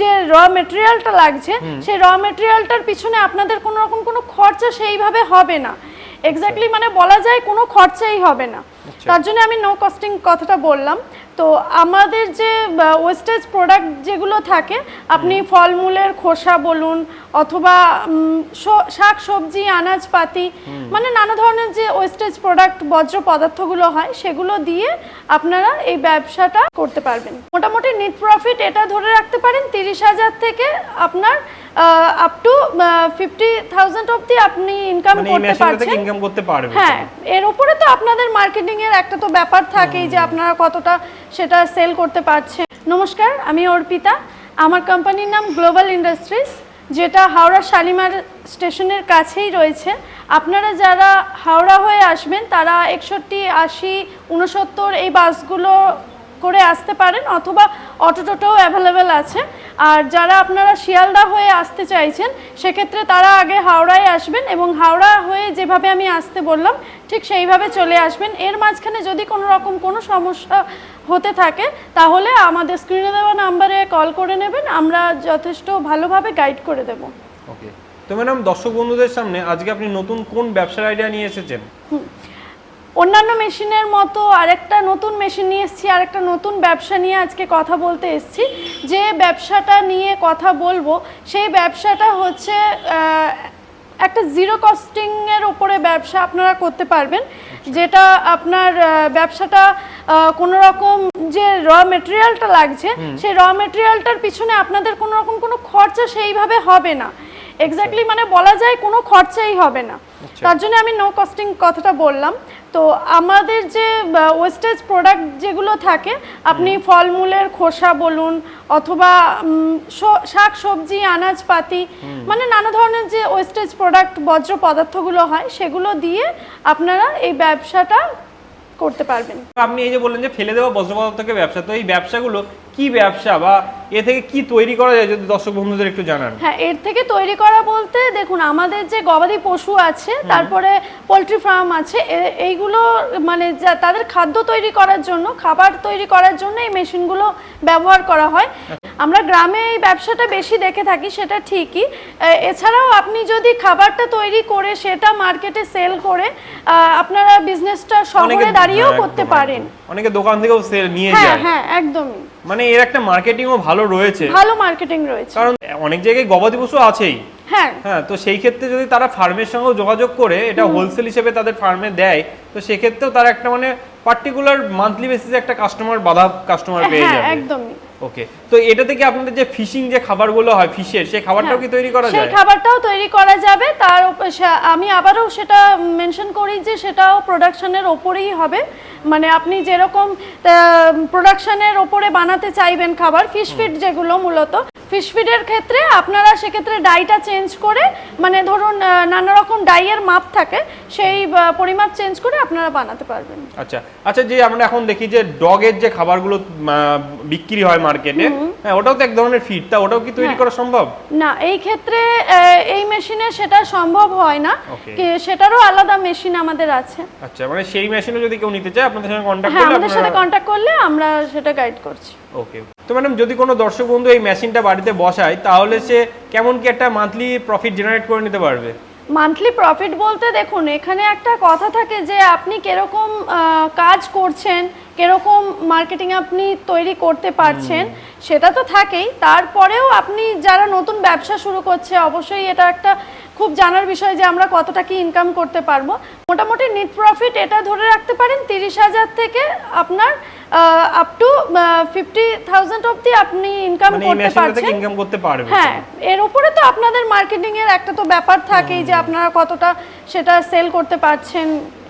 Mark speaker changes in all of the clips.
Speaker 1: যে র মেটেরিয়ালটা লাগছে সেই র মেটেরিয়ালটার পিছনে আপনাদের কোনো রকম কোনো খরচা সেইভাবে হবে না। এক্স্যাক্টলি মানে বলা যায় কোনো খরচাই হবে না।
Speaker 2: আচ্ছা।
Speaker 1: তার জন্য আমি নো কস্টিং কথাটা বললাম। তো আমাদের যে ওয়েস্টেজ প্রোডাক্ট যেগুলো থাকে আপনি ফলমূলের খোসা বলুন অথবা শাক সবজি আনাজপাতি মানে নানা ধরনের যে ওয়েস্টেজ প্রোডাক্ট বজ্র পদার্থগুলো হয় সেগুলো দিয়ে আপনারা এই ব্যবসাটা করতে পারবেন। মোটামুটি নেট প্রফিট এটা ধরে রাখতে পারেন তিরিশ হাজার থেকে আপনার আপ টু ফিফটি থাউজেন্ড অব্দি আপনি ইনকাম
Speaker 2: মানে
Speaker 1: করতে
Speaker 2: মেশিনটা
Speaker 1: পারছেন।
Speaker 2: ইনকাম করতে পারবে
Speaker 1: হ্যাঁ এর উপরে তো আপনাদের মার্কেটিং এর একটা তো ব্যাপার থাকেই যে আপনারা কতটা সেটা সেল করতে পারছেন। নমস্কার আমি অর্পিতা। আমার কোম্পানির নাম গ্লোবাল ইন্ডাস্ট্রিজ যেটা হাওড়া শালিমার স্টেশনের কাছেই রয়েছে। আপনারা যারা হাওড়া হয়ে আসবেন তারা একষট্টি আশি উনসত্তর এই বাসগুলো করে আসতে পারেন অথবা অটো টোটোও অ্যাভেলেবেল আছে। আর যারা আপনারা শিয়ালদা হয়ে আসতে চাইছেন সেক্ষেত্রে তারা আগে হাওড়ায় আসবেন এবং হাওড়া হয়ে যেভাবে আমি আসতে বললাম ঠিক সেইভাবে চলে আসবেন। এর মাঝখানে যদি কোনো রকম কোনো সমস্যা হতে থাকে তাহলে আমাদের স্ক্রিনে দেওয়া নাম্বারে কল করে নেবেন আমরা যথেষ্ট ভালোভাবে গাইড করে দেবো।
Speaker 2: ওকে তো ম্যাডাম দর্শক বন্ধুদের সামনে আজকে আপনি নতুন কোন ব্যবসার আইডিয়া নিয়ে এসেছেন?
Speaker 1: অন্যান্য মেশিনের মতো আরেকটা নতুন মেশিন নিয়ে এসেছি আরেকটা নতুন ব্যবসা নিয়ে আজকে কথা বলতে এসেছি। যে ব্যবসাটা নিয়ে কথা বলব সেই ব্যবসাটা হচ্ছে একটা জিরো কস্টিংয়ের ওপরে ব্যবসা আপনারা করতে পারবেন। যেটা আপনার ব্যবসাটা কোনো রকম যে র মেটেরিয়ালটা লাগছে সেই র মেটেরিয়ালটার পিছনে আপনাদের কোনো রকম কোনো খরচা সেইভাবে হবে না। এক্স্যাক্টলি মানে বলা যায় কোনো খরচাই হবে না।
Speaker 2: আচ্ছা।
Speaker 1: তার জন্য আমি নো কস্টিং কথাটা বললাম। তো আমাদের যে ওয়েস্টেজ প্রোডাক্ট যেগুলো থাকে আপনি ফলমূলের খোসা বলুন অথবা শাক সবজি আনাজপাতি মানে নানা ধরনের যে ওয়েস্টেজ প্রোডাক্ট বজ্র পদার্থগুলো হয় সেগুলো দিয়ে আপনারা এই ব্যবসাটা করতে পারবেন।
Speaker 2: আপনি এই যে বললেন যে ফেলে দেওয়া বজ্র পদার্থকে ব্যবসা তো এই ব্যবসাগুলো কি ব্যবসা বা এ থেকে কি তৈরি করা যায় যদি দর্শক বন্ধুদের একটু জানান?
Speaker 1: হ্যাঁ এর থেকে তৈরি করা বলতে দেখুন আমাদের যে গবাদি পশু আছে তারপরে পোলট্রি ফার্ম আছে এইগুলো মানে যা তাদের খাদ্য তৈরি করার জন্য খাবার তৈরি করার জন্য এই মেশিনগুলো ব্যবহার করা হয়। আমরা গ্রামে এই ব্যবসাটা বেশি দেখে থাকি সেটা ঠিকই। এছাড়াও আপনি যদি খাবারটা তৈরি করে সেটা মার্কেটে সেল করে আপনারা বিজনেসটা শহরে দাঁড়িয়েও
Speaker 2: হ্যাঁ,
Speaker 1: করতে পারেন।
Speaker 2: অনেকে দোকান থেকেও সেল নিয়ে
Speaker 1: হ্যাঁ
Speaker 2: যায়।
Speaker 1: হ্যাঁ একদমই।
Speaker 2: মানে এর একটা মার্কেটিংও ভালো রয়েছে।
Speaker 1: ভালো মার্কেটিং রয়েছে।
Speaker 2: কারণ অনেক জায়গায় গবাদি পশু আছেই।
Speaker 1: হ্যাঁ।
Speaker 2: হ্যাঁ তো সেই ক্ষেত্রে যদি তারা ফার্মের সঙ্গে যোগাযোগ করে এটা হোলসেল হিসেবে তাদের ফার্মে দেয় তো সেক্ষেত্রেও তারা একটা মানে পার্টিকুলার মান্থলি বেসিসে একটা কাস্টমার বাধা কাস্টমার পেয়ে
Speaker 1: হ্যাঁ
Speaker 2: যাবে।
Speaker 1: একদমই।
Speaker 2: ওকে তো এটা থেকে আপনাদের যে ফিশিং যে খাবারগুলো হয় ফিশের সেই খাবারটাও কি তৈরি করা
Speaker 1: হ্যাঁ। সেই খাবারটাও তৈরি করা যাবে তার আমি আবারও সেটা মেনশন করি যে সেটাও প্রোডাকশনের ওপরেই হবে। মানে আপনি যেরকম প্রোডাকশনের ওপরে বানাতে চাইবেন খাবার ফিশ ফিড যেগুলো মূলত ফিশ ফিডের ক্ষেত্রে আপনারা সেক্ষেত্রে ডাইটা চেঞ্জ করে মানে ধরুন নানা রকম ডাইয়ের মাপ থাকে সেই পরিমাপ চেঞ্জ করে আপনারা বানাতে পারবেন।
Speaker 2: আচ্ছা আচ্ছা যে আমরা এখন দেখি যে ডগের যে খাবারগুলো বিক্রি হয় মার্কেটে হ্যাঁ ওটাও তো এক ধরনের ফিড তা ওটাও কি তৈরি
Speaker 1: হ্যাঁ।
Speaker 2: করা সম্ভব?
Speaker 1: না এই ক্ষেত্রে এই মেশিনে সেটা সম্ভব হয় না. সেটারও আলাদা মেশিন আমাদের আছে।
Speaker 2: আচ্ছা মানে সেই মেশিনও যদি কেউ নিতে চায় আপনাদের সঙ্গে কন্ট্যাক্ট
Speaker 1: হ্যাঁ
Speaker 2: করলে
Speaker 1: আমাদের সাথে কন্ট্যাক্ট করলে আমরা সেটা গাইড করছি।
Speaker 2: ওকে তো ম্যাডাম যদি কোনো দর্শক বন্ধু এই মেশিনটা বাড়িতে বসায়, তাহলে সে কেমন কি একটা মান্থলি প্রফিট জেনারেট করে নিতে পারবে?
Speaker 1: মান্থলি প্রফিট বলতে দেখুন, এখানে একটা কথা থাকে যে আপনি কীরকম কাজ করছেন কীরকম মার্কেটিং আপনি তৈরি করতে পারছেন সেটা তো থাকেই। তারপরেও আপনি যারা নতুন ব্যবসা শুরু করছে অবশ্যই এটা একটা খুব জানার বিষয় যে আমরা কতটা কি ইনকাম করতে পারব। মোটামুটি নেট প্রফিট এটা ধরে রাখতে পারেন তিরিশ হাজার থেকে আপনার আপ টু ফিফটি থাউজেন্ড অব্দি আপনি ইনকাম
Speaker 2: মানে
Speaker 1: করতে
Speaker 2: মেশিনটা
Speaker 1: পারছেন।
Speaker 2: ইনকাম করতে পারবে
Speaker 1: হ্যাঁ এর উপরে তো আপনাদের মার্কেটিং এর একটা তো ব্যাপার থাকেই যে আপনারা কতটা সেটা সেল করতে পারছেন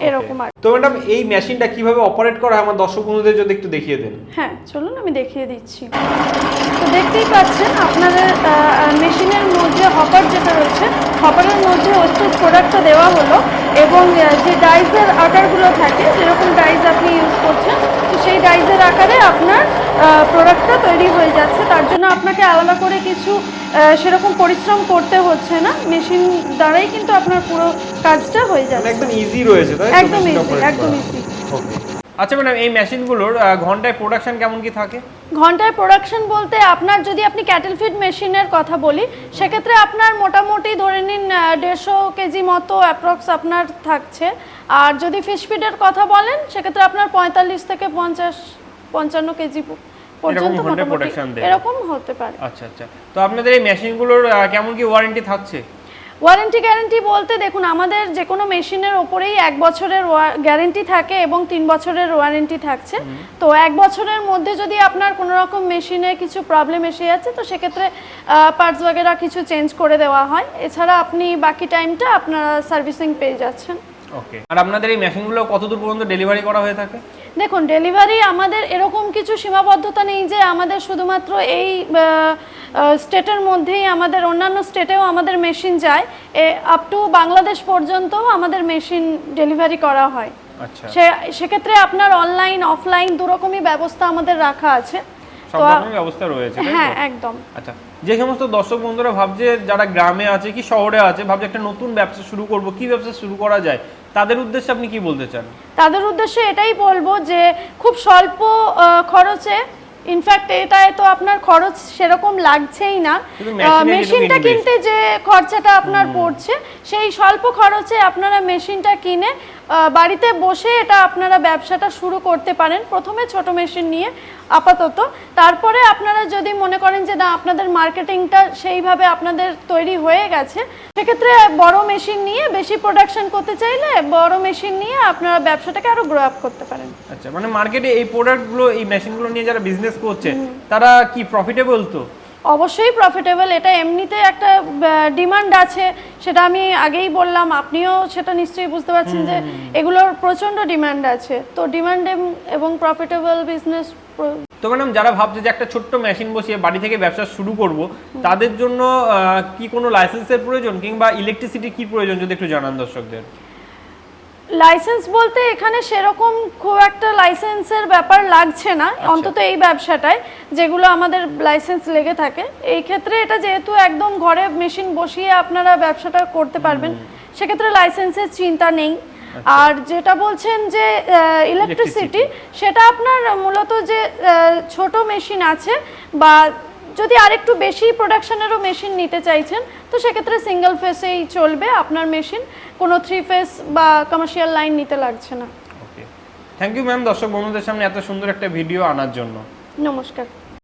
Speaker 1: এরকম আর
Speaker 2: তো ম্যাডাম এই মেশিনটা কীভাবে অপারেট করা হয়? আমার দর্শক বন্ধুদের যদি একটু দেখিয়ে দেন।
Speaker 1: হ্যাঁ চলুন আমি দেখিয়ে দিচ্ছি। তো দেখতেই পাচ্ছেন আপনাদের মেশিনের মধ্যে হপার যেটা রয়েছে হপারের মধ্যে ওয়েস্টেজ প্রোডাক্টটা দেওয়া হলো এবং যে ডাইজের আকারগুলো থাকে যেরকম ডাইজ আপনি ইউজ করছেন তো সেই ডাইজের আকারে আপনার প্রোডাক্টটা তৈরি হয়ে যাচ্ছে। তার জন্য আপনাকে আলাদা করে কিছু সেরকম পরিশ্রম করতে হচ্ছে না। মেশিন দ্বারাই কিন্তু আপনার পুরো কাজটা হয়ে
Speaker 2: মানে
Speaker 1: যাচ্ছে
Speaker 2: একদম ইজি রয়েছে
Speaker 1: একদম
Speaker 2: ইজি
Speaker 1: একদম
Speaker 2: করা? আচ্ছা ম্যাডাম এই মেশিনগুলোর ঘন্টায় প্রোডাকশন কেমন কি থাকে?
Speaker 1: ঘন্টায় প্রোডাকশন বলতে আপনার যদি আপনি ক্যাটেল ফিড মেশিনের কথা বলি সেক্ষেত্রে আপনার মোটামুটি ধরে নিন দেড়শো কেজি মতো অ্যাপ্রক্স আপনার থাকছে। আর যদি ফিশ ফিডের কথা বলেন সেক্ষেত্রে আপনার পঁয়তাল্লিশ থেকে পঞ্চাশ পঞ্চান্ন কেজি পর্যন্ত এরকম হতে পারে।
Speaker 2: আচ্ছা আচ্ছা। তো আপনাদের এই মেশিনগুলোর কেমন কি ওয়ারেন্টি থাকছে?
Speaker 1: ওয়ারেন্টি গ্যারেন্টি বলতে দেখুন আমাদের যে কোনো মেশিনের ওপরেই এক বছরের গ্যারেন্টি থাকে এবং তিন বছরের ওয়ারেন্টি থাকছে। তো এক বছরের মধ্যে যদি আপনার কোনো রকম মেশিনে কিছু প্রবলেম এসে যাচ্ছে তো সেক্ষেত্রে পার্টস ওয়াগেরা কিছু চেঞ্জ করে দেওয়া হয়। এছাড়া আপনি বাকি টাইমটা আপনারা সার্ভিসিং পেয়ে যাচ্ছেন।
Speaker 2: ওকে আর আপনাদের এই মেশিনগুলো কতদূর পর্যন্ত ডেলিভারি করা হয়ে থাকে?
Speaker 1: দেখুন ডেলিভারি আমাদের এরকম কিছু সীমাবদ্ধতা নেই যে আমাদের শুধুমাত্র এই স্টেটের মধ্যেই আমাদের অন্যান্য স্টেটেও আমাদের মেশিন যায়। আপ টু বাংলাদেশ পর্যন্ত আমাদের মেশিন ডেলিভারি করা হয়।
Speaker 2: আচ্ছা।
Speaker 1: সে সেক্ষেত্রে আপনার অনলাইন অফলাইন দুরকমই ব্যবস্থা আমাদের রাখা আছে।
Speaker 2: সব রকমের ব্যবস্থা রয়েছে
Speaker 1: হ্যাঁ একদম।
Speaker 2: আচ্ছা যে সমস্ত দর্শক বন্ধুরা ভাবছে যারা গ্রামে আছে কি শহরে আছে ভাবছে একটা নতুন ব্যবসা শুরু করব কি ব্যবসা শুরু করা যায় তাদের উদ্দেশ্যে আপনি কি বলতে চান?
Speaker 1: তাদের উদ্দেশ্যে এটাই বলব যে খুব স্বল্প খরচে ইনফ্যাক্ট এটায় তো আপনার খরচ সেরকম লাগছেই না। মেশিনটা কিনতে যে খরচাটা আপনার পড়ছে সেই স্বল্প খরচে আপনারা মেশিনটা কিনে বাড়িতে বসে এটা আপনারা ব্যবসাটা শুরু করতে পারেন। প্রথমে ছোট মেশিন নিয়ে আপাতত। তারপরে আপনারা যদি মনে করেন যে না আপনাদের মার্কেটিংটা সেইভাবে আপনাদের তৈরি হয়ে গেছে সেক্ষেত্রে বড় মেশিন নিয়ে বেশি প্রোডাকশন করতে চাইলে বড় মেশিন নিয়ে আপনারা ব্যবসাটাকে আরও গ্রো আপ করতে পারেন।
Speaker 2: আচ্ছা মানে মার্কেটে এই প্রোডাক্টগুলো এই মেশিনগুলো নিয়ে যারা বিজনেস করছে তারা কি প্রফিটেবল তো?
Speaker 1: অবশ্যই প্রফিটেবল এটা এমনিতে একটা ডিমান্ড আছে। সেটা আমি আগেই বললাম। আপনিও সেটা নিশ্চয়ই বুঝতে পারছেন যে এগুলোর প্রচণ্ড ডিমান্ড আছে। তো ডিমান্ড এবং প্রফিটেবল বিজনেস
Speaker 2: তো ম্যাডাম যারা ভাবছে যে একটা ছোট্ট মেশিন বসিয়ে বাড়ি থেকে ব্যবসা শুরু করব তাদের জন্য কি কোনো লাইসেন্সের প্রয়োজন? কিংবা ইলেকট্রিসিটি কি প্রয়োজন? যদি একটু জানান দর্শকদের।
Speaker 1: লাইসেন্স বলতে এখানে সেরকম খুব একটা লাইসেন্সের ব্যাপার লাগছে না। অন্তত এই ব্যবসাটায় যেগুলো আমাদের লাইসেন্স লেগে থাকে। এই ক্ষেত্রে এটা যেহেতু একদম ঘরে মেশিন বসিয়ে আপনারা ব্যবসাটা করতে পারবেন সেক্ষেত্রে লাইসেন্সের চিন্তা নেই। আর যেটা বলছেন যে ইলেকট্রিসিটি সেটা আপনার মূলত যে ছোট মেশিন আছে বা যদি আরেকটু বেশি প্রোডাকশানেরও মেশিন নিতে চাইছেন তো সেক্ষেত্রে সিঙ্গেল ফেসেই চলবে আপনার মেশিন কোনো থ্রি ফেস বা কমার্শিয়াল লাইন নিতে লাগছে না।
Speaker 2: ওকে থ্যাংক ইউ ম্যাম দর্শক বন্ধুদের সামনে এত সুন্দর একটা ভিডিও আনার জন্য।
Speaker 1: নমস্কার।